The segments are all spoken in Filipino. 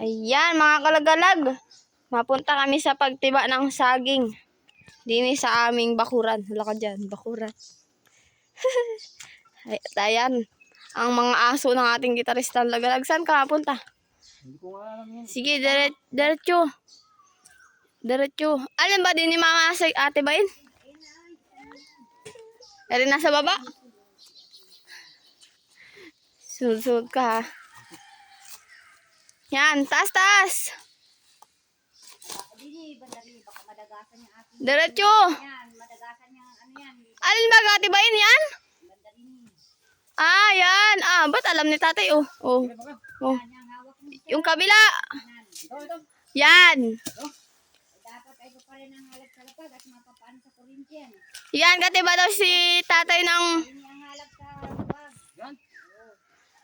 Ayan, mga kalagalag. Mapunta kami sa pagtiba ng saging. Dini sa aming bakuran. Wala ka dyan, bakuran. Ay, at ayan, ang mga aso ng ating gitarista lagalag. Saan ka mapunta? Hindi ko nga alam yan. Sige, dire diretso. Diretso. Alin ba din ni Mama sa ate Bain? Erin nasa baba? Sunod-sunod ka ha. Yan, taas, taas. Diretso. Alin ba ate Bain yan? Ah, yan. Ah, ba't alam ni tatay? Oh, oh. oh. Yung kabila. Yan. Yan, katiba daw si tatay ng...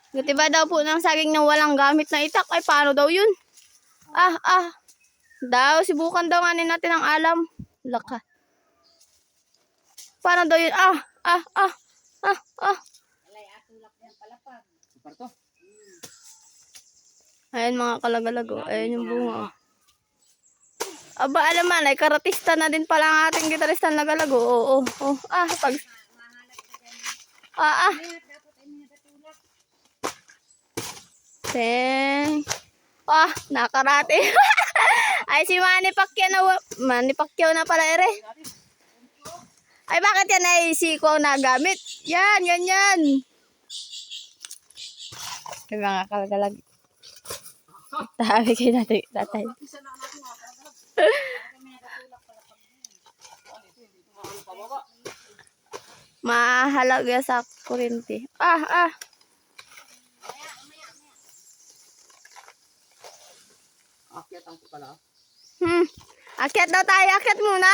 Katiba daw po ng saging na walang gamit na itak. Ay, paano daw yun? Ah, ah. Daw, sibukan daw nga natin ang alam. Laka. Paano daw yun? Ah, ah, ah. Ah, ah. Ayan mga kalagalago. Ayan yung bunga. oh. Aba, alam man, ay karatista na din pala ang ating gitarista na galago. Oo, oo, oo. Ah, pag... Ah, ah. Teng. Ah, nakarate. ay, si Manny Pacquiao na, Manny Pacquiao na pala ere. Ay, bakit yan ay si ko na gamit? Yan, yan, yan. Yung mga kalagalag. Tabi kay tatay. tatay. Mahalaga sa kurente. Ah, ah. Akyat ang pala. Hmm. Akyat daw tayo. Akyat muna.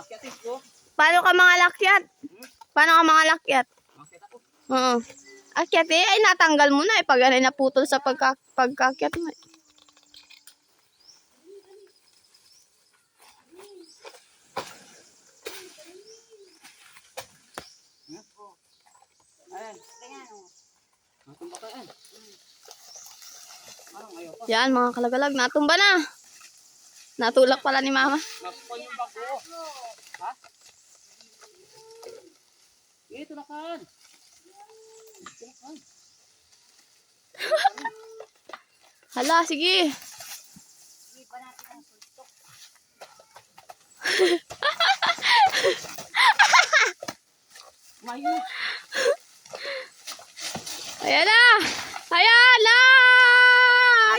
Akyatin ko. Paano ka mga lakyat? Paano ka mga lakyat? Akyat ako. Oo. Akyat eh. Ay, natanggal mo na eh. Pag ano, naputol sa pagka, pagkakyat mo. eh. Yan. Ayan. Natumba ka yan. Yan, mga kalagalag. Natumba na. Natulak pala ni mama. Naspan yung bago. Ha? Eh, tulakan. Tulakan. Hala, sige. Mayo. Ayan na! Ayan na!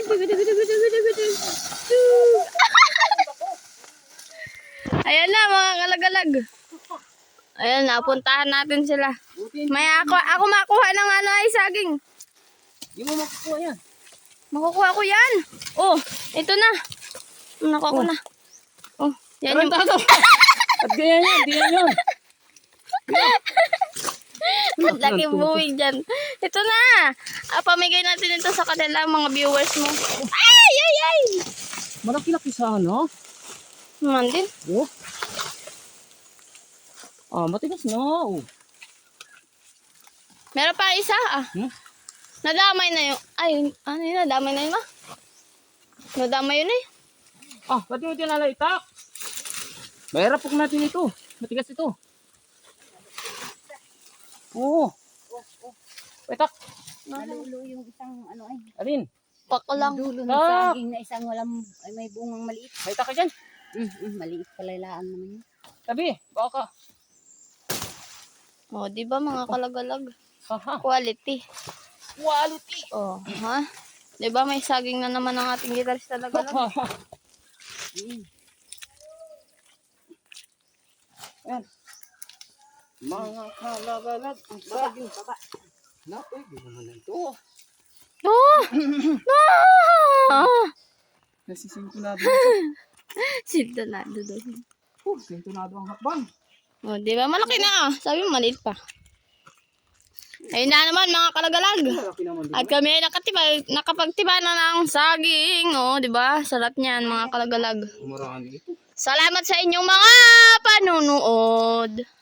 Ayan na, mga kalagalag. Ayan, napuntahan natin sila. May ako, ako makuha ng ano ay saging. Hindi mo makukuha yan. Makukuha ko yan. Oh, ito na. Nakuha ko na. Oh, yan yung... At ganyan yan. Di yan yun. Ang laki buwig dyan. Ito na. Ah, pamigay natin ito sa kanila mga viewers mo. Ay, ay, ay! Malaki-laki sana. Naman din. Oh. Ah, matigas na. Oh. Meron pa isa ah. Hmm? Nadamay na yung... Ay, ano yun? Nadamay na yun ah. Nadamay yun eh. Ah, ba't mo tinala itak? Mahirap po natin ito. Matigas ito. Oo. Itak. Nalulo yung isang ano ay, Alin? Pako lang. dulo ng Ah! saging na isang walang, ay may bungang maliit. May itak ka dyan. Mm, mm, maliit palailaan naman yun. Sabi, baka ka. Oh, di ba mga kalagalag? Haha. Quality. Quality. Oh, ha? Di ba may saging na naman ang ating gitarista lagalag? Haha. Mm. Yan. Mga kalagalag. Ang saging. Naku, di naman na ito. Oh! Ah! Nasisintunado. Sintonado doon. Oh, sintunado ang hakbang. Oh, di ba? Malaki na ah. Sabi mo, maliit pa. Ayun na naman mga kalagalag. At kami ay nakatiba, nakapagtiba na ng saging. Oh, di ba? Sarap niyan mga kalagalag. Salamat sa inyong mga panunood.